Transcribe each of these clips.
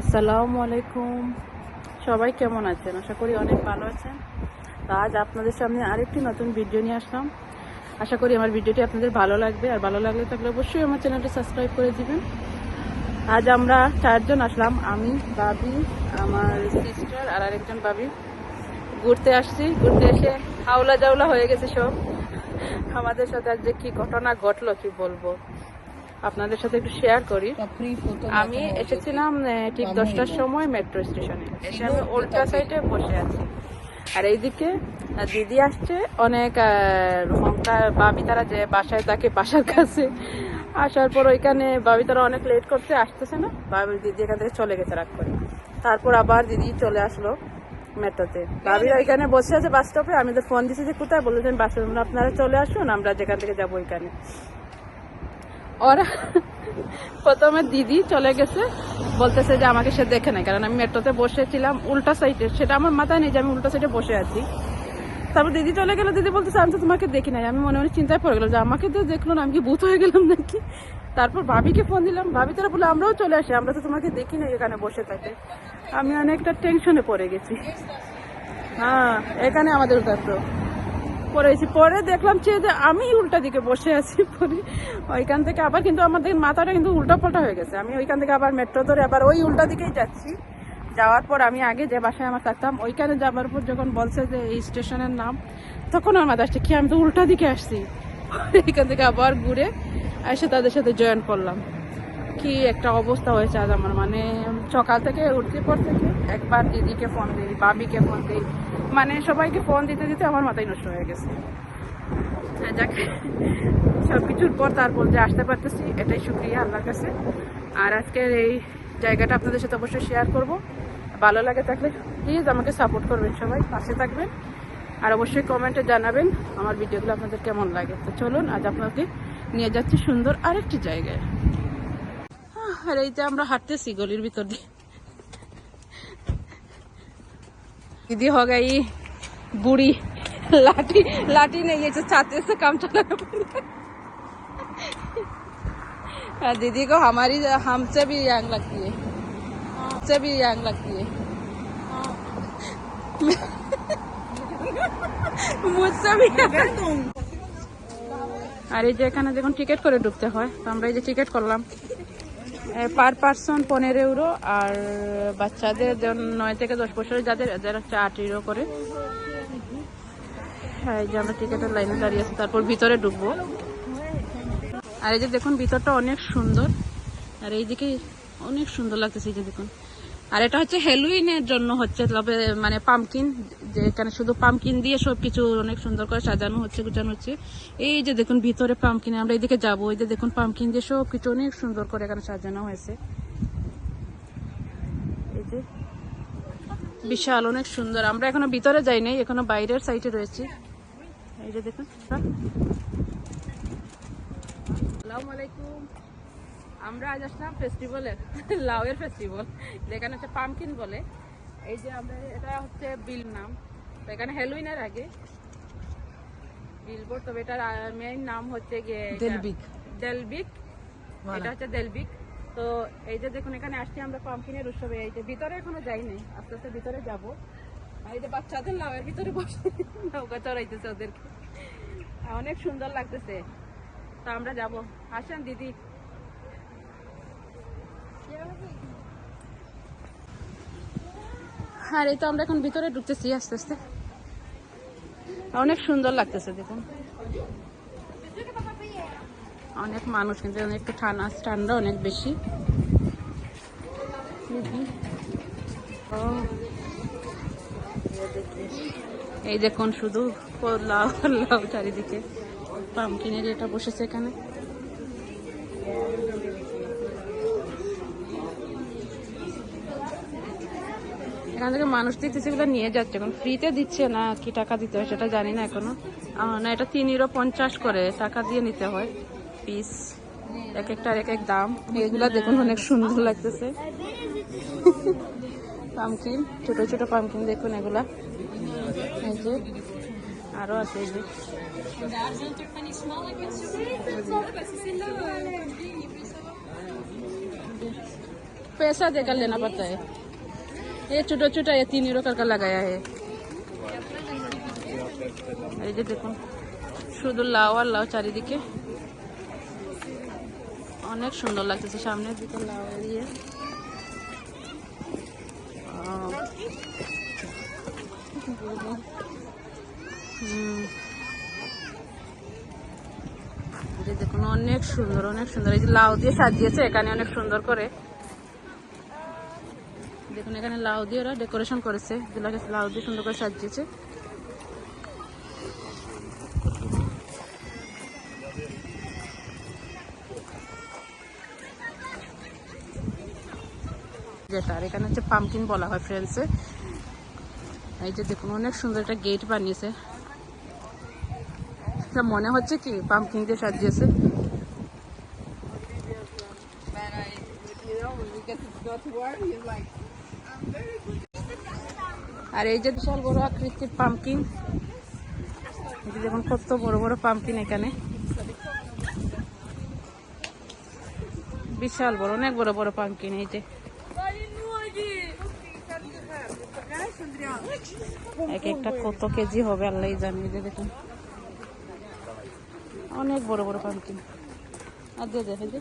আসসালামু আলাইকুম। সবাই কেমন আছেন? আশা করি অনেক ভালো আছেন। আজ আপনাদের সামনে আরেকটি নতুন ভিডিও নিয়ে আসলাম। আশা করি আমার ভিডিওটি আপনাদের ভালো লাগবে। আর ভালো লাগলে থাকলে অবশ্যই আমার চ্যানেলটি সাবস্ক্রাইব করে দিবেন। আজ আমরা চারজন আসলাম। আমি, বাবি, আমার সিস্টার আর আরেকজন বাবি। ঘুরতে আসছি। ঘুরতে এসে হাওলা জাওলা হয়ে গেছে সব। আমাদের সাথে আজ যে কি ঘটনা ঘটলো কি বলব? আপনাদের সাথে একটু শেয়ার করি। আমি এসেছিলাম ঠিক দশটার সময় মেট্রো স্টেশনে এসে আমি উল্টা সাইডে বসে আছি। আর এইদিকে দিদি আসছে। অনেক বাবি তারা যে বাসায় থাকে বাসার কাছে আসার পর ওইখানে বাবি তারা অনেক লেট করতে আসতেছে না। বাবি দিদি এখান থেকে চলে গেছে রাগ করে। তারপর আবার দিদি চলে আসলো মেট্রোতে। বাবিরা ওইখানে বসে আছে বাস স্টপে আমি তো ফোন দিছি যে কোথায়? বলেছেন বাস আপনারা চলে আসুন আমরা যেখান থেকে যাব ওইখানে। ওরা প্রথমে দিদি চলে গেছে, বলতেছে যে আমাকে সে দেখে নাই, কারণ আমি মেট্রোতে বসেছিলাম উল্টা সাইডে সেটা আমার মাথায় নেই যে আমি উল্টা সাইডে বসে আছি। তারপর দিদি চলে গেল, দিদি বলতেছে, আমি তো তোমাকে দেখি নাই। আমি মনে মনে চিন্তায় পড়ে গেলাম যে, আমাকে তো দেখল না, আমি কি ভূত হয়ে গেলাম নাকি? তারপর ভাবিকে ফোন দিলাম, ভাবি তারা বলে আমরাও চলে আসি, আমরা তো তোমাকে দেখি নাই এখানে বসে থাকে আমি অনেকটা টেনশনে পড়ে গেছি। হ্যাঁ এখানে আমাদের উঠাতো পড়েছি পরে দেখলাম যে আমি উল্টা দিকে বসে আছি পরে। ওইখান থেকে আবার কিন্তু আমাদের মাথাটা কিন্তু উল্টা পাল্টা হয়ে গেছে। আমি ওইখান থেকে আবার মেট্রো ধরে আবার ওই উল্টা দিকেই যাচ্ছি। যাওয়ার পর আমি আগে যে বাসায় আমার থাকতাম, ওইখানে যাবার পর যখন বলছে যে, এই স্টেশনের নাম, তখন আমার আসছে, কি, আমি তো উল্টা দিকে আসছি? এখান থেকে আবার ঘুরে এসে তাদের সাথে জয়েন করলাম। কি একটা অবস্থা হয়েছে আজ আমার। মানে সকাল থেকে, উঠতে পর থেকে একবার দিদিকে ফোন দিই বাবিকে ফোন দিই মানে সবাইকে ফোন দিতে দিতে আমার মাথায় নষ্ট হয়ে গেছে। হ্যাঁ, সব কিছুর পর তারপর যে আসতে পারতেছি এটাই শুক্রিয়া আল্লাহর কাছে। আর আজকের এই জায়গাটা আপনাদের সাথে অবশ্যই শেয়ার করব। ভালো লাগে থাকলে প্লিজ আমাকে সাপোর্ট করবেন সবাই পাশে থাকবেন। আর অবশ্যই কমেন্টে জানাবেন আমার ভিডিওগুলো আপনাদের কেমন লাগে। তো চলুন আজ আপনাকে নিয়ে যাচ্ছি সুন্দর আরেকটি জায়গায়। আর এই যে আমরা হাঁটতেছি গলির ভিতর দিয়ে। दीदी हो गई बूढ़ी लाठी लाठी नहीं है जो छाते से काम चला दीदी को हमारी हमसे भी यंग लगती है हमसे भी यंग लगती है मुझसे भी আর এই যে এখানে যখন টিকিট করে ঢুকতে হয় তো আমরা এই যে টিকিট করলাম পার পার্সন পনেরো ইউরো আর বাচ্চাদের নয় থেকে দশ বছরের যাদের, যারা হচ্ছে আট ইউরো করে। হ্যাঁ এই যে আমরা টিকিটের লাইনে দাঁড়িয়ে আছে, তারপর ভিতরে ঢুকবো। আর এই যে দেখুন, ভিতরটা অনেক সুন্দর। আর এইদিকে অনেক সুন্দর লাগতেছে, এই যে দেখুন। আর এটা হচ্ছে হ্যালোইনের জন্য হচ্ছে, তবে মানে পামকিন যে এখানে শুধু পামকিন দিয়ে সবকিছু অনেক সুন্দর করে সাজানো হচ্ছে, গুছানো হচ্ছে। এই যে দেখুন, ভিতরে পামকিনে আমরা এইদিকে যাব, এই যে দেখুন পামকিন দিয়ে সবকিছু অনেক সুন্দর করে এখানে সাজানো হয়েছে। এই যে, বিশাল, অনেক সুন্দর। আমরা এখনও ভিতরে যাই নাই, এখনও বাইরের সাইডে রয়েছি। এই যে দেখুন আসসালামু আলাইকুম। আমরা আজ আসলাম ফেস্টিভ্যালে লাউয়ের ফেস্টিভ্যাল যেখানে হচ্ছে পামকিন বলে। এই যে আমরা এটা হচ্ছে বিল নাম। তো এখানে হ্যালোইনের আগে বিলবোর্ড তবে এটার মেইন নাম হচ্ছে গিয়ে দেলবিক। দেলবিক এটা হচ্ছে দেলবিক তো এই যে দেখুন এখানে আসছি আমরা পামকিনের উৎসবে। এই যে ভিতরে এখনও যাইনি আস্তে আস্তে ভিতরে যাব। আর এই যে বাচ্চাদের লাউয়ের ভিতরে বসে নৌকা চড়াইতেছে ওদেরকে। অনেক সুন্দর লাগতেছে। তো আমরা যাব। আসেন দিদি। আর এই তো আমরা এখন ভিতরে ঢুকতেছি আস্তে আস্তে। অনেক সুন্দর লাগতেছে দেখুন। অনেক মানুষ কিন্তু অনেক ঠান্ডা ঠান্ডা অনেক বেশি। এই দেখুন শুধু লাউ লাউ চারিদিকে। পামকিনের এটা বসেছে এখানে। এখান থেকে মানুষ দিতেছে এগুলো নিয়ে যাচ্ছে এখন ফ্রিতে দিচ্ছে না কি টাকা দিতে হয় সেটা জানি না এখনো আহ, না এটা তিন ইউরো পঞ্চাশ করে টাকা দিয়ে নিতে হয় পিস এক একটার এক এক দাম এগুলা দেখুন অনেক সুন্দর লাগতেছে পামকিন ছোট ছোট পামকিন দেখুন এগুলা এই যে আরো আছে এই যে पैसा देकर लेना पड़ता है ये छोटा छोटा ये तीन यूरो करके लगाया है এই যে দেখুন শুধু লাউ আর লাউ চারিদিকে অনেক সুন্দর লাগতেছে সামনের দিকে লাউ দিয়ে আহ। হুম। এই যে দেখুন অনেক সুন্দর অনেক সুন্দর এই যে লাউ দিয়ে সাজিয়েছে এখানে অনেক সুন্দর করে দেখুন, এখানে লাউ দিয়ে ওরা ডেকোরেশন করেছে। যেগুলোকে লাউ দিয়ে সুন্দর করে সাজিয়েছে। যেটা, আর এখানে হচ্ছে পামকিন বলা হয় ফ্রেন্ডসে এই যে দেখুন, অনেক সুন্দর একটা গেট বানিয়েছে। মনে হচ্ছে কি পামকিন দিয়ে সাজিয়েছে? আর এই যে বিশাল বড় আকৃতির যে দেখুন কত বড় বড় পামকিন এখানে। বিশাল বড়, অনেক বড় বড় পামকিন এই যে। এক একটা কত কেজি হবে আল্লাহ জানি যে দেখুন। অনেক বড় বড় পামকিন আর দিয়ে দেখে যে।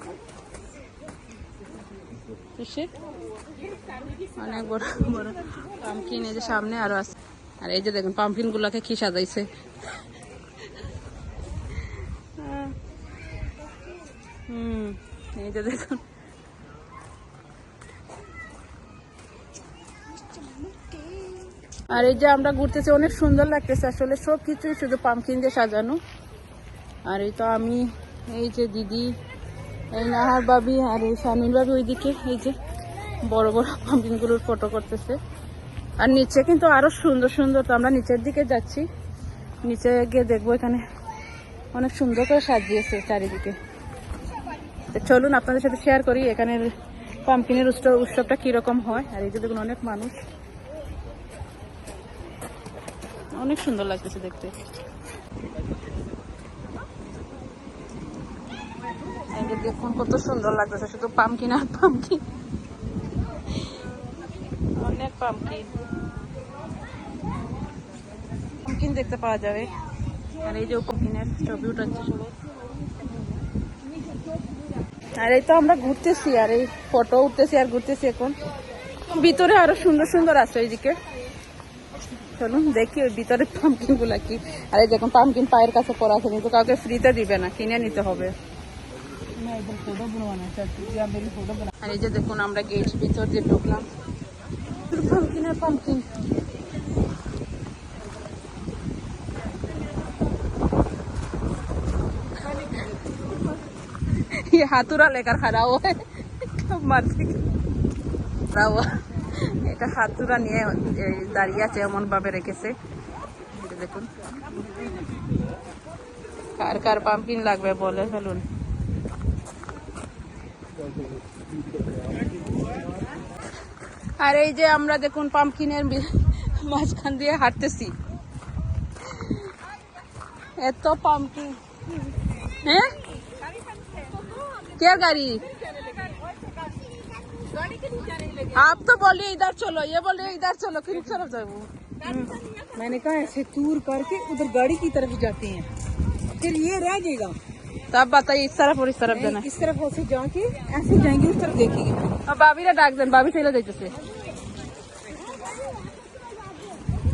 অনেক বড় বড় পামকিন এই যে সামনে আরও আছে। আর এই যে দেখুন পামকিন গুলাকে কি সাজাইছে। হুম, এই যে দেখুন। আর এই যে আমরা ঘুরতেছি, অনেক সুন্দর লাগতেছে আসলে সব কিছুই শুধু পামকিন দিয়ে সাজানো। আর এই তো আমি, এই যে দিদি এই নাহার বাবি আর এই শামিল বাবি ওইদিকে, এই যে বড় বড় পাম্পিনগুলোর ফটো করতেছে। আর নিচে কিন্তু আরও সুন্দর সুন্দর তো, আমরা নিচের দিকে যাচ্ছি। নিচে গিয়ে দেখব এখানে অনেক সুন্দর করে সাজিয়েছে চারিদিকে। চলুন আপনাদের সাথে শেয়ার করি এখানের পাম্পিনের উৎসব, উৎসবটা কীরকম হয়। আর এই যে দেখুন অনেক মানুষ। অনেক সুন্দর লাগতেছে দেখতে। এই যে দেখুন কত সুন্দর লাগতেছে শুধু পামকিন আর পামকিন অনেক পামকিন পামকিন দেখতে পাওয়া যাবে। আর এই যে পামকিনের ছবি উঠাচ্ছে সবাই আর এই তো আমরা ঘুরতেছি আর এই ফটো উঠতেছি আর ঘুরতেছি এখন। ভিতরে আরও সুন্দর সুন্দর আছে এইদিকে। চলুন দেখি ওই ভিতরে পামকিনগুলা কি। আর এই দেখুন পামকিন পায়ের কাছে পড়া আছে কিন্তু কাউকে ফ্রিতে দিবে না কিনে নিতে হবে। হাতুরা লেখার খারাপ আমরা গেট ঢুকলাম। এটা হাতুরা নিয়ে দাঁড়িয়ে আছে এমনভাবে রেখেছে দেখুন কার কার পাম্পিং লাগবে বলে ফেলুন আর এই যে আমরা দেখুন পাম্পকিনের মাঝখান দিয়ে হাঁটতেছি এত পাম্পকিন হ্যাঁ क्या गाड़ी आप तो बोलिए इधर चलो ये बोलिए इधर चलो किन तरफ जाओ मैंने कहा ऐसे टूर करके उधर गाड़ी की तरफ जाते हैं फिर ये रह जाएगा तो आप बताइए इस तरफ और इस तरफ जाना इस तरफ ऐसे जाके ऐसे जाएंगे उस तरफ देखेंगे আর বাবিরা ডাক দেন বাবি ছেলে দেখতেছে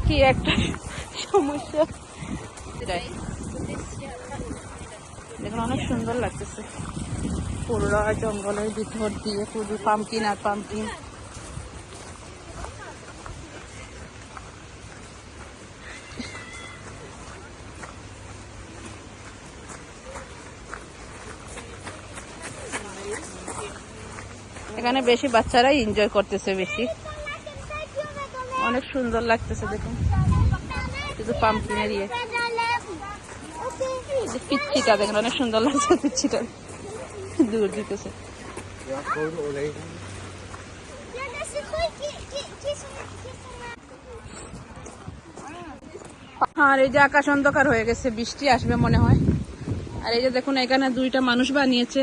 কি একটা সমস্যা যাই। দেখুন অনেক সুন্দর লাগতেছে পুরো জঙ্গলের ভিতর দিয়ে শুধু পামকিন আর পামকিন এখানে বেশি বাচ্চারাই এনজয় করতেছে বেশি। অনেক সুন্দর লাগতেছে দেখুন। শুধু পাম্পকিনের ইয়ে পিচ্ছিটা দেখুন, অনেক সুন্দর লাগছে পিচ্ছিটা। দূর দিতেছে। আর এই যে আকাশ অন্ধকার হয়ে গেছে, বৃষ্টি আসবে মনে হয়। আর এই যে দেখুন, এখানে দুইটা মানুষ বানিয়েছে।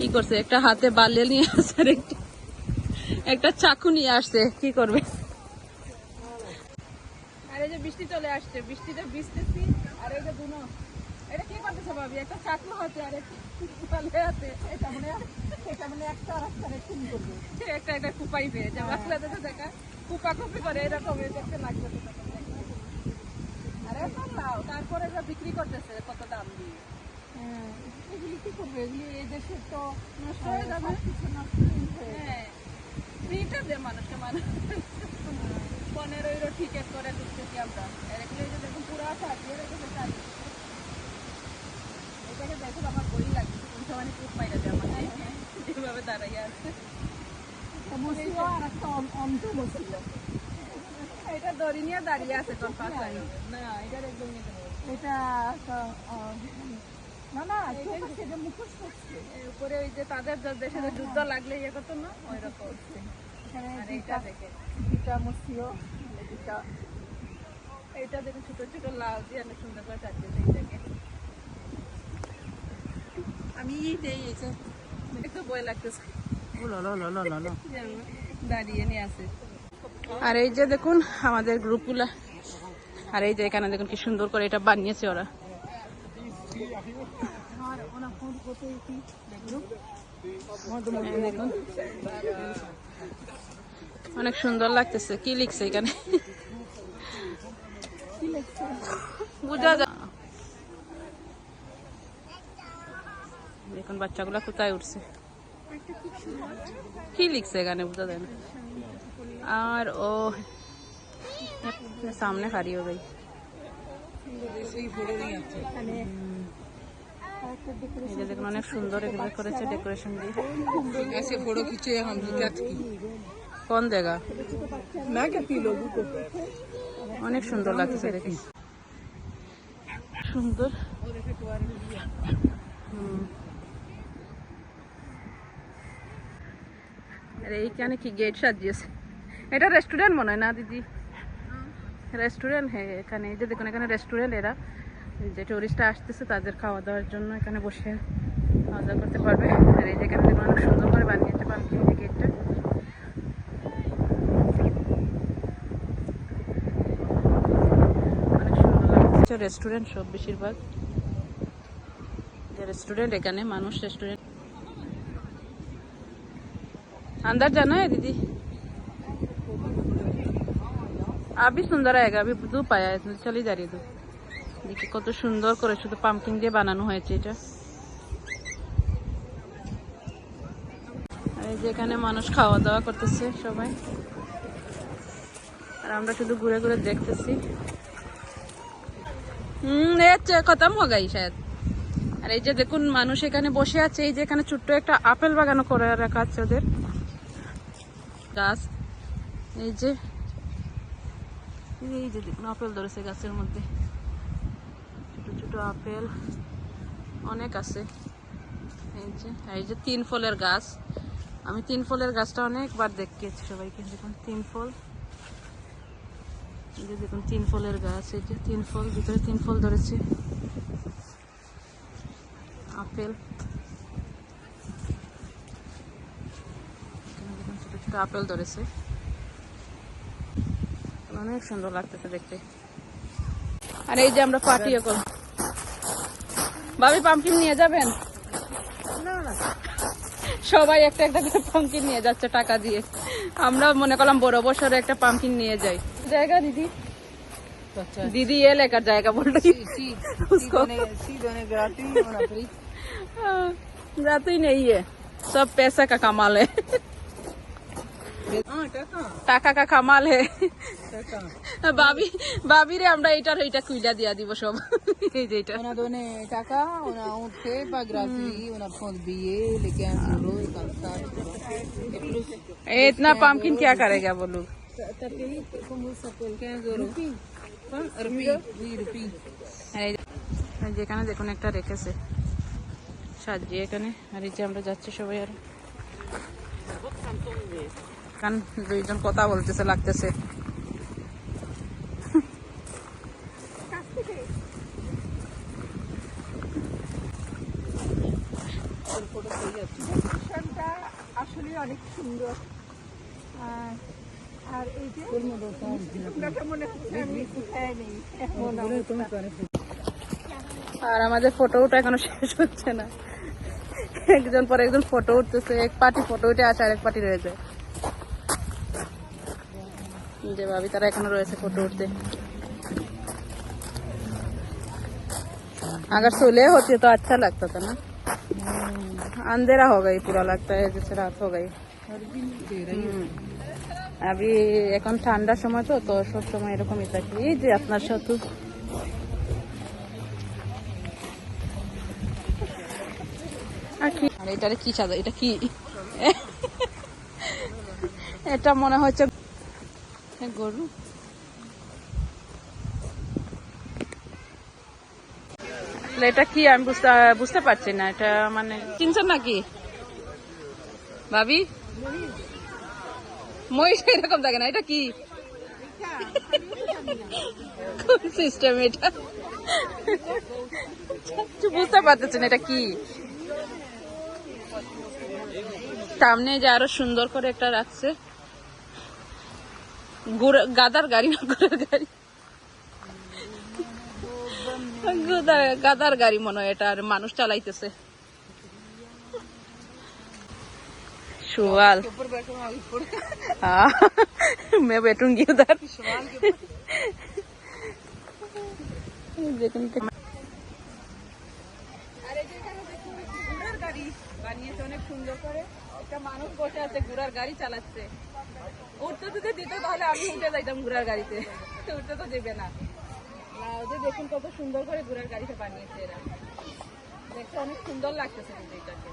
কি করছে? একটা হাতে বালিয়ে নিয়ে আসছে একটা একটা চাকু নিয়ে আসছে কি করবে? আর এই যে বৃষ্টি চলে আসছে। বৃষ্টিতে ভিজতেছি। আর এই যে দুনো এটা কি করতেছে ভাবি? একটা চাকু হাতে আর একটা বালি হাতে এটা মানে এটা মানে একটা একটা করবে। একটা একটা কুপাই পেয়ে যে বাচ্চাদের তো দেখা। কুপা কুপি করে এরকম দেখতে লাগবে। আরে তারপরে বিক্রি করতেছে কত দাম দিয়ে। এগুলি কি করবে এগুলি এই দেশে তো নষ্ট হয়ে যাবে। হ্যাঁ ফ্রিটা দে মানুষকে মানুষ। পনেরো ইউরো টিকেট করে ঢুকতেছি আমরা। এগুলো যে দেখুন পুরো সাজিয়ে রেখেছে চাই এটাকে দেখুন আমার বই লাগছে কোন সময় খুব পাইরা যায় আমার। যেভাবে দাঁড়াইয়া আছে মসিও আর। একটা অন্ত মসিও এটা দড়ি নিয়ে দাঁড়িয়ে আছে তোর পাশে। না এটার একদম এটা না না চোখ আছে, এটা মুখোশ করছে উপরে ওই যে তাদের দেশে যুদ্ধ লাগলে ইয়ে করতো না ওই রকম। এখানে আর দুইটা এইটা দেখে। দুইটা মসিও দুইটা এইটা দেখুন ছোট ছোট লাল দিয়ে অনেক সুন্দর করে চাটিয়েছে এইটাকে। আমি দেই এই যে একটু বই লাগতেছে। দাঁড়িয়ে নিয়ে আসে। আর এই যে দেখুন আমাদের গ্রুপগুলা। আর এই যে এখানে দেখুন কি সুন্দর করে এটা বানিয়েছে ওরা। অনেক সুন্দর লাগতেছে কি লিখছে এখানে বুঝা যা দেখুন বাচ্চাগুলা কোথায় উঠছে কি লিখছে এখানে বুঝা যায় না আর ও সামনে খারি हो गई এই যে দেখুন অনেক সুন্দর এগুলো করেছে ডেকোরেশন দিয়ে ऐसे फोटो खींचे हम क्या की কোন জায়গা मैं कहती लोगों को অনেক সুন্দর লাগছে দেখি সুন্দর হুম। আর এইখানে কি গেট সাজিয়েছে এটা রেস্টুরেন্ট মনে হয় না দিদি রেস্টুরেন্ট হ্যাঁ এখানে এই যে দেখুন এখানে রেস্টুরেন্ট এরা এই যে টুরিস্টরা আসতেছে, তাদের খাওয়া দাওয়ার জন্য এখানে বসে খাওয়া দাওয়া করতে পারবে। আর এই জায়গা থেকে অনেক সুন্দর করে বানিয়েছে পাম্পিং গেটটা অনেক সুন্দর লাগছে। রেস্টুরেন্ট সব বেশিরভাগ। যে রেস্টুরেন্ট এখানে মানুষ রেস্টুরেন্ট अंदर जाना দিদি? दीदी अभी सुंदर आएगा अभी धूप आया है चली দেখি কত সুন্দর করে শুধু পাম্পকিন দিয়ে বানানো হয়েছে এটা। আর এই যে এখানে মানুষ খাওয়া দাওয়া করতেছে সবাই। আর আমরা শুধু ঘুরে ঘুরে দেখতেছি। হুম খতম হো গাই শায়দ আর এই যে দেখুন, মানুষ এখানে বসে আছে। এই যে এখানে ছোট্ট একটা আপেল বাগানও করে রাখা আছে ওদের। গাছ। এই যে এই যে দেখুন, আপেল ধরেছে গাছের মধ্যে। আপেল অনেক আছে। এই যে এই যে তিন ফলের গাছ। আমি তিন ফলের গাছটা অনেকবার দেখিয়েছি সবাইকে। দেখুন, তিন ফল। এই যে দেখুন, তিন ফলের গাছ। এই যে তিন ফল, ভিতরে তিন ফল ধরেছে। আপেল। আপেল ধরেছে। অনেক সুন্দর লাগতেছে দেখতে। আর এই যে আমরা পার্টি এখন ভাবি পাম্পকিন নিয়ে যাবেন সবাই একটা একটা করে পাম্পকিন নিয়ে যাচ্ছে টাকা দিয়ে আমরা মনে করলাম বড় বছরে একটা পাম্পকিন নিয়ে যাই জায়গা দিদি अच्छा दीदी ये लेकर जाएगा बोल रही सी उसको सी दोने ग्राटी होना फ्री हाँ, जाते ही नहीं है सब पैसा का कमाल है हां टाका টাকা কা কামাল হে টাকা ভাবি ভাবি রে আমরা এইটার এইটা কুইলা দিয়া দিব সব এই যে এইটা ওনা দোনে টাকা ওনা উঠে বা গ্রাসরি ওনা ফোন বিয়ে लेके आ सुरो कंसा e plus ए, इतना पम्पकिन क्या करेगा वो लोग tapi como sapol क्या जोरो हाँ रुपी वी रुपी এই যে- এই যে এখানে দেখুন একটা রেখেছে সাজিয়ে এখানে আর এই যে আমরা যাচ্ছি সবাই আর দুইজন কথা বলতেছে লাগতেছে। আর আমাদের ফটো উঠে এখনও শেষ হচ্ছে না। একজন পর একজন ফটো উঠতেছে এক পার্টি ফটো উঠে আছে আর এক পার্টি রয়েছে। যে ভাবি তারা এখনো রয়েছে ফটো উঠতে अगर सुलह होती तो अच्छा लगता था ना अंधेरा हो गई पूरा लगता है जैसे रात हो गई হুম। আবি এখন ঠান্ডার সময় তো তো সব সময় এরকমই থাকে এই যে আপনার সাথে আর কি আর এটারে কি সাজা এটা কি এটা মনে হচ্ছে গরু। আসলে এটা কি? আমি বুঝতে বুঝতে পারছি না। এটা মানে চিনছেন নাকি? ভাবি? মহিষ এরকম থাকে না। এটা কি? কোন সিস্টেম এটা? বুঝতে পারতেছি না এটা কি? সামনে যে আরও সুন্দর করে একটা রাখছে। গাদার গাড়ি না ঘোড়ার গাড়ি গাদার- গাদার গাড়ি মনে হয় এটা আর মানুষ চালাইতেছে सुवाल ऊपर बैठो मैं ऊपर हाँ मैं बैठूंगी उधर सवाल के দেখুন ঘোড়ার গাড়ি বানিয়েছে অনেক সুন্দর করে একটা মানুষ বসে আছে, ঘোড়ার গাড়ি চালাচ্ছে। উঠতে যদি দিত, তাহলে আমি উঠে যাইতাম ঘোড়ার গাড়িতে। উঠতে তো দেবে না। ওদের দেখুন কত সুন্দর করে ঘোড়ার গাড়িতে বানিয়েছে এরা। দেখতে অনেক সুন্দর লাগতেছে কিন্তু এটাকে।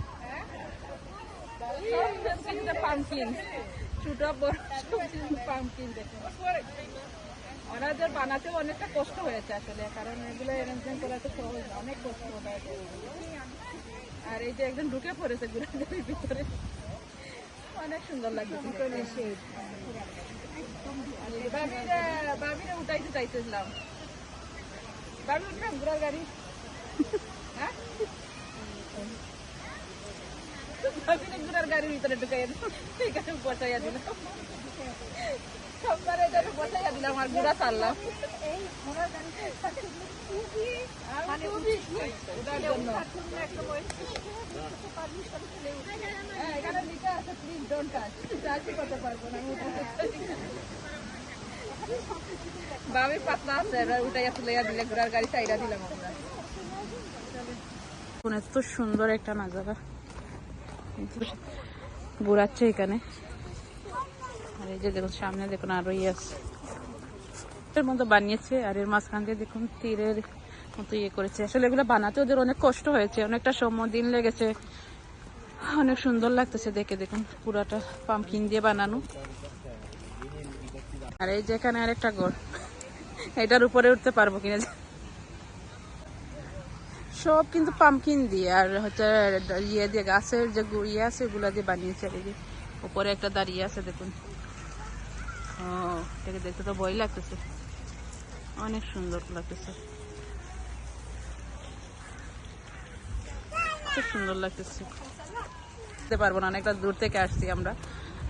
ওনাদের বানাতেও অনেকটা কষ্ট হয়েছে আসলে, কারণ এগুলো অনেক কষ্ট আর এই যে একজন ঢুকে পড়েছে ঘুরাঘুরির ভিতরে। সুন্দর লাগছে বাবিরা উঠাইতে চাইছিলাম বাবি উঠলাম ঘোড়ার গাড়ি? হ্যাঁ? বাবিরা গাড়ির ভিতরে ঢুকাইয়া দিলাম এখানে বসাইয়া দিলাম খুবই মানে হ্যাঁ। বাবি পাতলা আছে এবার উঠাইয়া তুলাইয়া দিলে ঘোড়ার গাড়ি চাইরা দিলাম আমরা। এত সুন্দর একটা নাজারা। ঘুরাচ্ছে এখানে। আর এই যে দেখুন, সামনে দেখুন আরও ইয়ে আছে। এর মতো বানিয়েছে আর এর মাঝখান দিয়ে দেখুন তীরের মতো ইয়ে করেছে। আসলে এগুলো বানাতে ওদের অনেক কষ্ট হয়েছে, অনেকটা সময় দিন লেগেছে। অনেক সুন্দর লাগতেছে দেখে, দেখুন, পুরাটা পাম্পকিন দিয়ে বানানো। আর এই যে এখানে আরেকটা ঘর, এটার উপরে উঠতে পারব কিনা সব কিন্তু পাম্পকিন দিয়ে আর হচ্ছে ইয়ে দিয়ে, গাছের যে ইয়ে আছে, ওগুলা দিয়ে বানিয়েছে আর এই যে। উপরে একটা দাঁড়িয়ে আছে, দেখুন। ও, এটাকে দেখতে তো ভয় লাগতেছে। অনেক সুন্দর লাগতেছে। খুব সুন্দর লাগতেছে। দেখতে পারব না, অনেকটা দূর থেকে আসছি আমরা।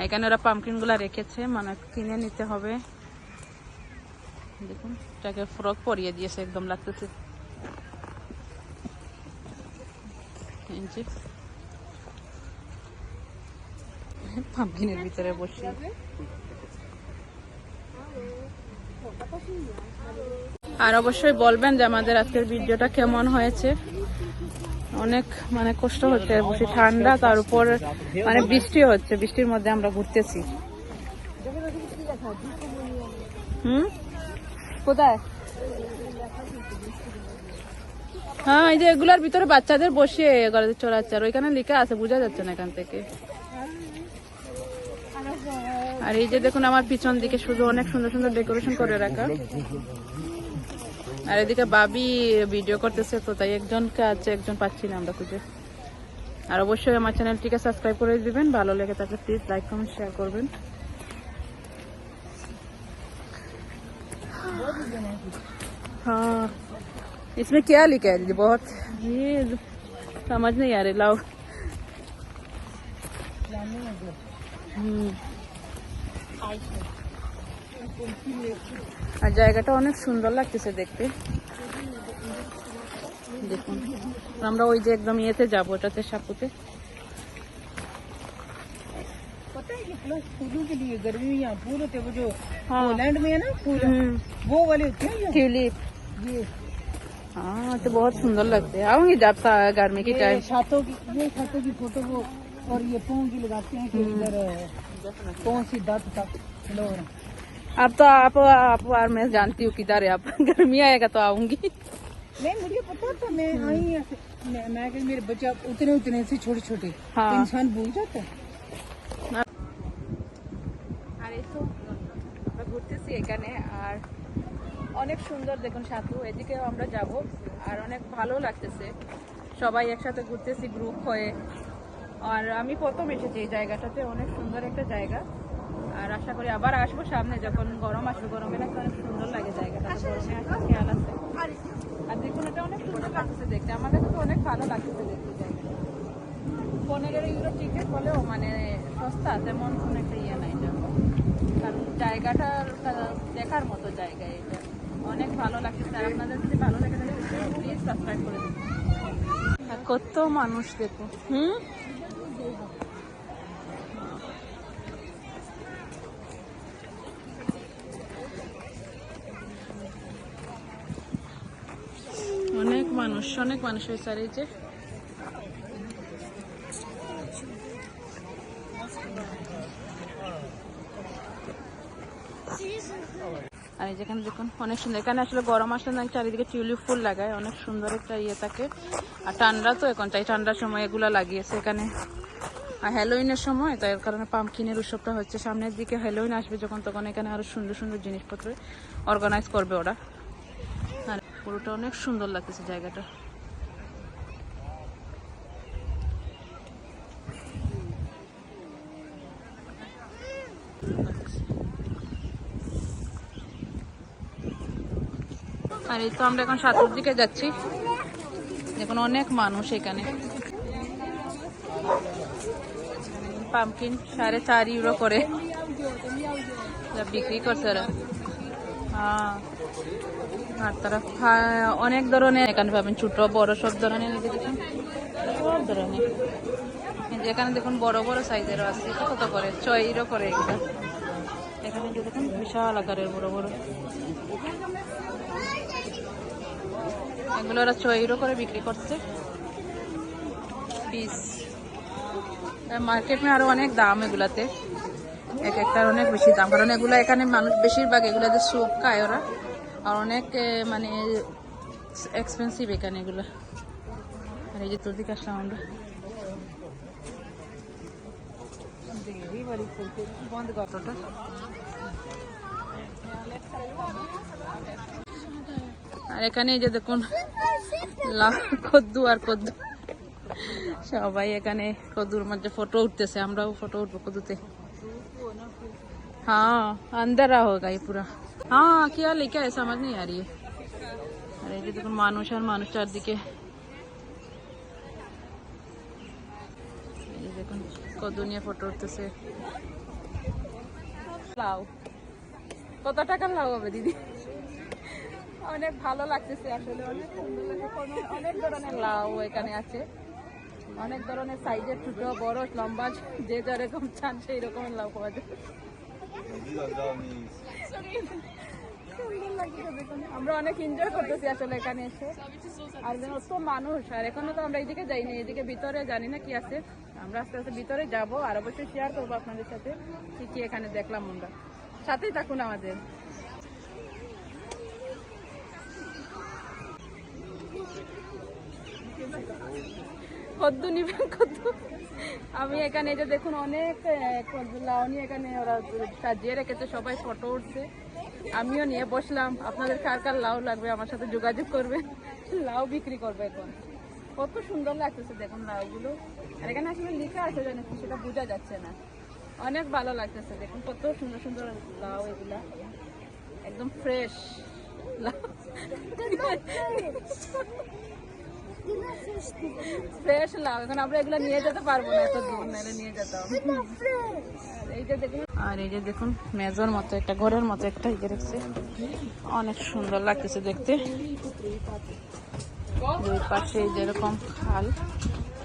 এখানে ওরা পামকিনগুলা রেখেছে মানে কিনে নিতে হবে। দেখুন, এটাকে ফ্রক পরিয়ে দিয়েছে, একদম লাগতেছে। পাম্পকিনের ভিতরে বসে আর অবশ্যই বলবেন যে আমাদের আজকের ভিডিওটা কেমন হয়েছে। অনেক মানে কষ্ট হচ্ছে বসে ঠান্ডা, তার উপর মানে বৃষ্টি হচ্ছে, বৃষ্টির মধ্যে আমরা ঘুরতেছি। হুম? কোথায়? হ্যাঁ এই যে এগুলার ভিতরে বাচ্চাদের বসিয়ে করে চড়াচ্ছে আর ওইখানে লেখা আছে, বোঝা যাচ্ছে না এখান থেকে। আর এই যে দেখুন আমার পিছন দিকে শুধু অনেক সুন্দর সুন্দর ডেকোরেশন করে রাখা আর এদিকে বাবি ভিডিও করতেছে তো তাই একজনকে আছে একজন পাচ্ছি না আমরা খুঁজে আর অবশ্যই আমার চ্যানেলটিকে সাবস্ক্রাইব করে দিবেন ভালো লেগে থাকলে প্লিজ লাইক কমেন্ট শেয়ার করবেন हाँ इसमें क्या लिखा है दीदी बहुत ये समझ नहीं आ रही लाओ हम्म আর জায়গাটা অনেক সুন্দর লাগতেছে দেখতে দেখুন আমরা ওই যে একদম ইয়েতে যাবো ওটাতে সাপুতে पता है कि प्लस फूलों के लिए गर्मी में यहाँ फूल होते हैं वो जो हाँ। पोलैंड में है ना फूल वो वाले होते हैं ये ट्यूलिप ये हाँ तो बहुत सुंदर लगते हैं आऊंगी जब सा गर्मी की ये टाइम छातों की ये छातों की फोटो वो और ये पाँव की लगाते हैं कि इधर कौन सी दांत तक फ्लोर अब तो आप आप और मैं जानती हूँ किधर है आप गर्मी आएगा तो आऊंगी नहीं मुझे पता था मैं आई यहाँ से मैं, मैं कहा मेरे बच्चा उतने उतने से छोटे छोटे हाँ। इंसान भूल जाता है আর এই তো আমরা ঘুরতেছি এখানে আর অনেক সুন্দর দেখুন সাথু এদিকেও আমরা যাব আর অনেক ভালো লাগতেছে সবাই একসাথে ঘুরতেছি গ্রুপ হয়ে আর আমি প্রথম এসেছি এই জায়গাটাতে, অনেক সুন্দর একটা জায়গা। আর আশা করি আবার আসব সামনে, যখন গরম আসবে, গরমে নাকি অনেক সুন্দর লাগে জায়গাটা গরমে আসার খেয়াল আছে। আর দেখুন এটা অনেক সুন্দর লাগতেছে দেখতে, আমার কাছে তো অনেক ভালো লাগতেছে দেখতে জায়গাটা। পনেরো ইউরো টিকিট হলেও মানে সস্তা, তেমন কোন একটা ইয়ে নাই এটা। কারণ জায়গাটা দেখার মতো জায়গা এটা। অনেক ভালো লাগছে আর আপনাদের যদি ভালো লাগে তাহলে প্লিজ সাবস্ক্রাইব করে দিন কত মানুষ দেখো, হুম? অনেক মানুষ অনেক মানুষ হয়েছে আর এই যে আর যেখানে দেখুন, অনেক সুন্দর। এখানে আসলে গরম আসলে না, চারিদিকে টিউলিপ ফুল লাগায়। অনেক সুন্দর একটা ইয়ে থাকে। আর ঠান্ডা তো এখন, তাই ঠান্ডার সময় এগুলো লাগিয়েছে এখানে। আর হ্যালোইনের সময়, তাই এর কারণে পামকিনের উৎসবটা হচ্ছে। সামনের দিকে হ্যালোইন আসবে যখন, তখন এখানে আরও সুন্দর সুন্দর জিনিসপত্র অর্গানাইজ করবে ওরা। আর পুরোটা অনেক সুন্দর লাগতেছে জায়গাটা। আর এই তো আমরা এখন সাতুর দিকে যাচ্ছি। দেখুন, অনেক মানুষ এখানে। পামকিন সাড়ে চার ইউরো করে। বিক্রি করছে হ্যাঁ। আর তারা অনেক ধরনের এখানে পাবেন ছোট, বড় সব ধরনের যে দেখুন। সব ধরনের। এখানে দেখুন, বড় বড় সাইজেরও আছে। কত করে? ছয় ইউরো করে এগুলো। এখানে দেখুন, বিশাল আকারের বড় বড়। এগুলো ওরা ছয় ইউরো করে বিক্রি করছে। পিস মার্কেট মে আরও অনেক দাম এগুলাতে। এক একটার অনেক বেশি দাম। কারণ এগুলো এখানে মানুষ বেশিরভাগ এগুলাতে স্যুপ খায় ওরা। আর অনেক মানে এক্সপেন্সিভ এখানে এগুলো। আর এই যে তোর দিকে আসলাম আমরা। বন্ধ কতটা আর এখানে এই যে দেখুন লাল কদ্দু আর কদ্দু সবাই এখানে কদ্দুর মধ্যে ফটো উঠতেছে আমরাও ফটো উঠবো কদ্দুতে हाँ अंदर रहा होगा ये पूरा हाँ क्या लेके आए समझ नहीं आ रही है আর এই যে দেখুন মানুষ আর মানুষ চারদিকে এই যে দেখুন কদ্দু নিয়ে ফটো উঠতেছে লাউ কত টাকার লাউ হবে দিদি অনেক ভালো লাগতেছে আসলে অনেক সুন্দর অনেক ধরনের লাউ এখানে আছে। অনেক ধরনের সাইজের ছোট বড় লম্বা যে যেরকম চান সেই রকমের লাউ পাওয়া যায়। আমরা অনেক এনজয় করতেছি আসলে এখানে এসে। আর তো মানুষ আর এখনও তো আমরা এইদিকে যাইনি এদিকে ভিতরে জানি না কি আছে। আমরা আস্তে আস্তে ভিতরে যাব আর অবশ্যই শেয়ার করব আপনাদের সাথে কি কি এখানে দেখলাম আমরা। সাথেই থাকুন আমাদের। আমি এখানে যে দেখুন অনেক আহ, কদ্দু লাউ নিয়ে এখানে ওরা সাজিয়ে রেখেছে সবাই ফটো উঠছে। আমিও নিয়ে বসলাম। আপনাদের কার কার লাউ লাগবে আমার সাথে যোগাযোগ করবেন? লাউ বিক্রি করবে এখন। কত সুন্দর লাগতেছে দেখুন লাউগুলো। আর এখানে আসলে লেখা আছে জানেন সেটা বোঝা যাচ্ছে না। অনেক ভালো লাগতেছে দেখুন কত সুন্দর সুন্দর লাউ এগুলা। একদম ফ্রেশ লাউ। ফ্রেশ লাউ এখন আমরা এগুলো নিয়ে যেতে পারব না এত দূর নাহলে নিয়ে যেতাম। এই যে দেখুন। আর এই যে দেখুন মেজর মতো একটা ঘরের মতো একটা ইয়ে রাখছে অনেক সুন্দর লাগতেছে দেখতে। দুই পাশে যেরকম খাল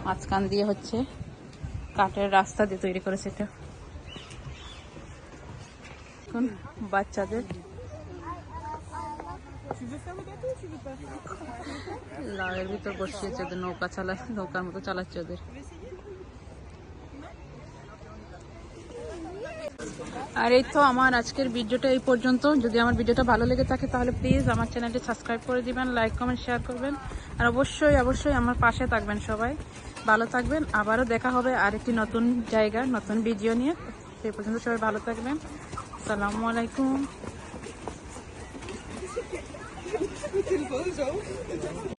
মাঝখান দিয়ে হচ্ছে কাঠের রাস্তা দিয়ে তৈরি করেছে এটা। বাচ্চাদের লাউয়ের ভিতর বসিয়েছে ওদের নৌকা চালা নৌকার মতো চালাচ্ছে ওদের। আর এই তো আমার আজকের ভিডিওটা এই পর্যন্ত। যদি আমার ভিডিওটা ভালো লেগে থাকে তাহলে প্লিজ আমার চ্যানেলটি সাবস্ক্রাইব করে দিবেন লাইক কমেন্ট শেয়ার করবেন। আর অবশ্যই অবশ্যই আমার পাশে থাকবেন সবাই। ভালো থাকবেন। আবারও দেখা হবে আরেকটি নতুন জায়গা, নতুন ভিডিও নিয়ে। সেই পর্যন্ত সবাই ভালো থাকবেন। আসসালামু আলাইকুম। Confusão.